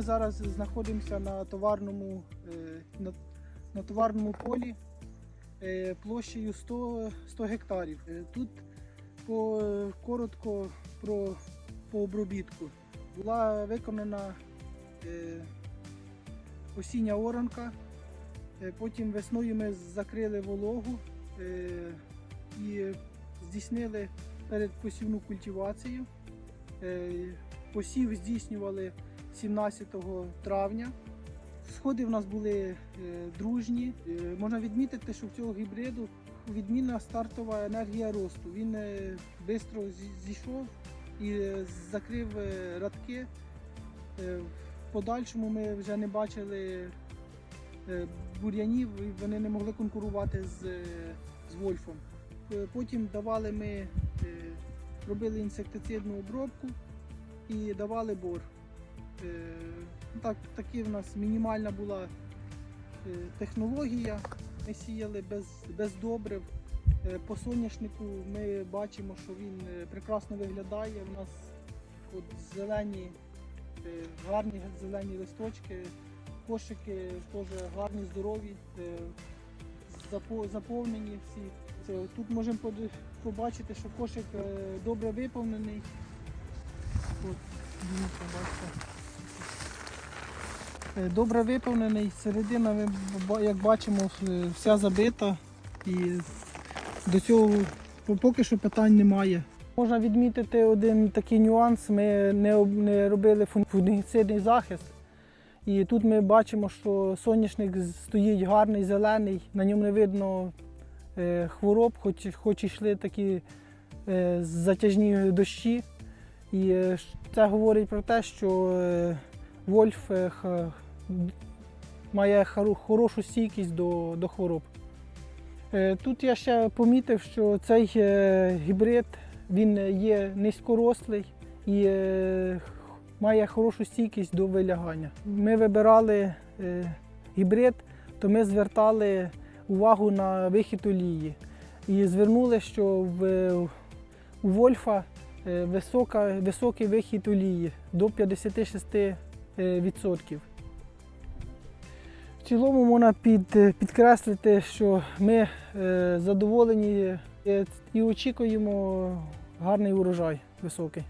Ми зараз знаходимося на товарному, е, на, на товарному полі е, площею 100, 100 гектарів. Е, Тут по, коротко про по обробітку. Була виконана осіння оранка, потім весною ми закрили вологу і здійснили передпосівну культивацію. Посів здійснювали 17 травня. Сходи в нас були е, дружні. Е, можна відмітити, що в цього гібриду відмінна стартова енергія росту. Він швидко зійшов і е, закрив е, радки. Е, в подальшому ми вже не бачили е, бур'янів, вони не могли конкурувати з, е, з Вольфом. Е, Потім давали ми, е, робили інсектицидну обробку і давали бор. Е, Так, такі в нас мінімальна була е, технологія. Ми сіяли без, без добрив. Е, По соняшнику ми бачимо, що він прекрасно виглядає. У нас от зелені, гарні зелені листочки, кошики теж гарні, здорові, заповнені всі. Тут можемо побачити, що кошик добре виповнений. От, бачите. Е, Добре виповнений, середина, як бачимо, е, вся забита і до цього поки що питань немає. Можна відмітити один такий нюанс. Ми не, робили фун- фунгіцидний захист. І тут ми бачимо, що соняшник стоїть гарний, зелений, на ньому не видно е, хвороб, хоч, хоч йшли такі затяжні дощі. І це говорить про те, що Вольф е, має хоро- хорошу стійкість до, до хвороб. Е, Тут я ще помітив, що цей е, гібрид він є низькорослий і має хорошу стійкість до вилягання. Ми вибирали гібрид, то ми звертали увагу на вихід олії. І звернули, що в, у Вольфа висока, високий вихід олії до 56%. Е. В цілому можна під, підкреслити, що ми е, задоволені е, і очікуємо гарний урожай високий.